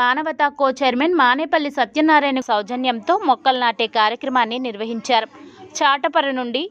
మానవతా కో చైర్మన్ మానేపల్లి సత్యనారాయణ సౌజన్యంతో మొక్కలు నాటే కార్యక్రమాన్ని నిర్వహించారు. చాటపర నుండి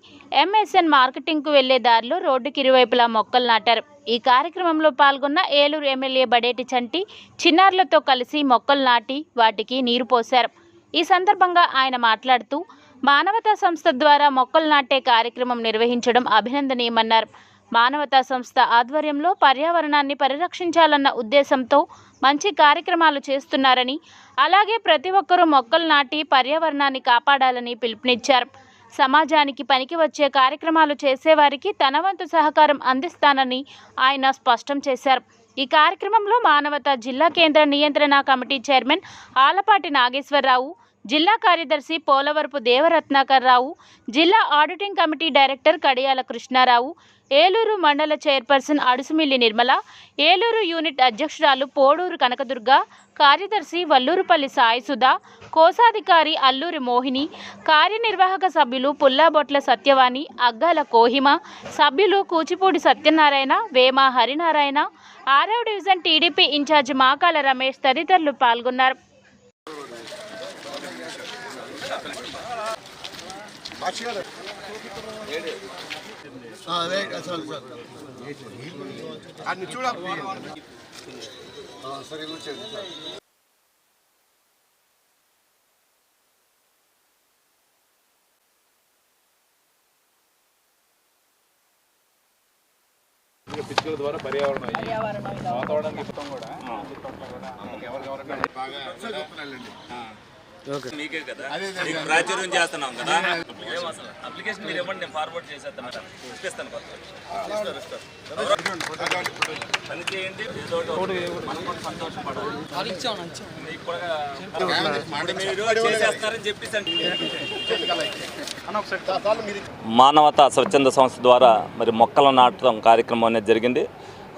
ఎంఎస్ఎన్ మార్కెటింగ్కు వెళ్ళే దారిలో రోడ్డుకి ఇరువైపులా మొక్కలు నాటారు. ఈ కార్యక్రమంలో పాల్గొన్న ఏలూరు ఎమ్మెల్యే బడేటి చంటి చిన్నారులతో కలిసి మొక్కలు నాటి వాటికి నీరు పోశారు. ఈ సందర్భంగా ఆయన మాట్లాడుతూ మానవతా సంస్థ ద్వారా మొక్కలు నాటే కార్యక్రమం నిర్వహించడం అభినందనీయమన్నారు. మానవతా సంస్థ ఆధ్వర్యంలో పర్యావరణాన్ని పరిరక్షించాలన్న ఉద్దేశంతో మంచి కార్యక్రమాలు చేస్తున్నారని అలాగే ప్రతి ఒక్కరూ మొక్కలు నాటి పర్యావరణాన్ని కాపాడాలని పిలుపునిచ్చారు. సమాజానికి పనికి వచ్చే కార్యక్రమాలు చేసేవారికి తన వంతు సహకారం అందిస్తానని ఆయన స్పష్టం చేశారు. ఈ కార్యక్రమంలో మానవతా జిల్లా కేంద్ర నియంత్రణ కమిటీ చైర్మన్ ఆలపాటి నాగేశ్వరరావు జిల్లా కార్యదర్శి పోలవరపు దేవరత్నాకర్ రావు జిల్లా auditing committee director Kadiyala Krishnarao Eluru మండల చైర్పర్సన్ అడుసుమిల్లి నిర్మల ఏలూరు యూనిట్ అధ్యక్షురాలు పోడూరు కనకదుర్గ కార్యదర్శి వల్లూరుపల్లి సాయిసుధ కోశాధికారి అల్లూరి మోహిని కార్యనిర్వాహక సభ్యులు పుల్లాబొట్ల సత్యవాణి అగ్గాల కోహిమ సభ్యులు కూచిపూడి సత్యనారాయణ వేమ హరినారాయణ ఆరవ division TDP incharge Makala Ramesh తదితరులు పాల్గొన్నారు. సార్ కూర్చోండి సార్ పిచ్చుకల ద్వారా పర్యావరణం వాతావరణానికి కూడా మీకే కదా? అదే అదే మీకు ప్రాచుర్యం చేస్తున్నాం కదా? అప్లికేషన్ మీరు ఇవ్వండి నేను ఫార్వర్డ్ చేసేస్తాను మేడం. పని చేయండి సంతోషపడాలి. మీకు కూడా మానవతా స్వచ్ఛంద సంస్థ ద్వారా మరి మొక్కలు నాటడం కార్యక్రమం అనేది జరిగింది.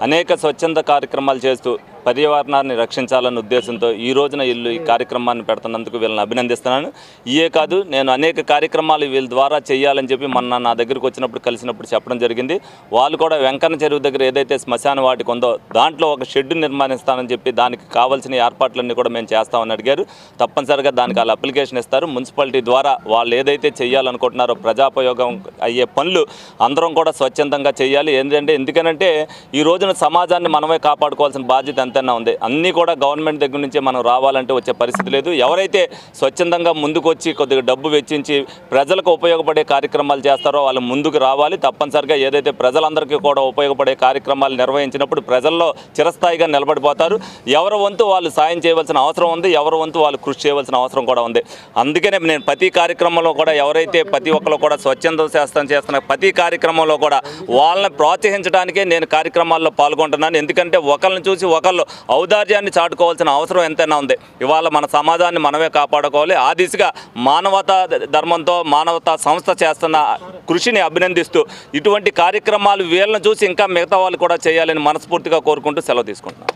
అనేక స్వచ్ఛంద కార్యక్రమాలు చేస్తూ పర్యావరణాన్ని రక్షించాలన్న ఉద్దేశంతో ఈ రోజున వీళ్ళు ఈ కార్యక్రమాన్ని పెడుతున్నందుకు వీళ్ళని అభినందిస్తున్నాను. ఇయే కాదు నేను అనేక కార్యక్రమాలు వీళ్ళ ద్వారా చేయాలని చెప్పి మొన్న నా దగ్గరికి వచ్చినప్పుడు కలిసినప్పుడు చెప్పడం జరిగింది. వాళ్ళు కూడా వెంకన్న చెరువు దగ్గర ఏదైతే శ్మశాన వాటికి ఉందో దాంట్లో ఒక షెడ్ నిర్మాణిస్తానని చెప్పి దానికి కావాల్సిన ఏర్పాట్లన్నీ కూడా మేము చేస్తామని అడిగారు. తప్పనిసరిగా దానికి వాళ్ళు అప్లికేషన్ ఇస్తారు. మున్సిపాలిటీ ద్వారా వాళ్ళు ఏదైతే చేయాలనుకుంటున్నారో ప్రజాపయోగం అయ్యే పనులు అందరం కూడా స్వచ్ఛందంగా చేయాలి. ఏంటంటే ఎందుకనంటే ఈ రోజున సమాజాన్ని మనమే కాపాడుకోవాల్సిన బాధ్యత ఎంతైనా ఉంది. అన్నీ కూడా గవర్నమెంట్ దగ్గర నుంచే మనం రావాలంటే వచ్చే పరిస్థితి లేదు. ఎవరైతే స్వచ్ఛందంగా ముందుకు వచ్చి కొద్దిగా డబ్బు వెచ్చించి ప్రజలకు ఉపయోగపడే కార్యక్రమాలు చేస్తారో వాళ్ళు ముందుకు రావాలి. తప్పనిసరిగా ఏదైతే ప్రజలందరికీ కూడా ఉపయోగపడే కార్యక్రమాలు నిర్వహించినప్పుడు ప్రజల్లో చిరస్థాయిగా నిలబడిపోతారు. ఎవరి వంతు వాళ్ళు సాయం చేయవలసిన అవసరం ఉంది. ఎవరి వంతు వాళ్ళు కృషి చేయవలసిన అవసరం కూడా ఉంది. అందుకనే నేను ప్రతి కార్యక్రమంలో కూడా ఎవరైతే ప్రతి ఒక్కరు కూడా స్వచ్ఛంద శాస్త్రం చేస్తున్న ప్రతి కార్యక్రమంలో కూడా వాళ్ళని ప్రోత్సహించడానికే నేను కార్యక్రమాల్లో పాల్గొంటున్నాను. ఎందుకంటే ఒకరిని చూసి ఒకళ్ళు ఔదార్యాన్ని చాటుకోవాల్సిన అవసరం ఎంతైనా ఉంది. ఇవాళ మన సమాజాన్ని మనమే కాపాడుకోవాలి. ఆ దిశగా మానవతా ధర్మంతో మానవతా సంస్థ చేస్తున్న కృషిని అభినందిస్తూ ఇటువంటి కార్యక్రమాలు వీళ్ళని చూసి ఇంకా మిగతా వాళ్ళు కూడా చేయాలని మనస్ఫూర్తిగా కోరుకుంటూ సెలవు తీసుకుంటున్నాను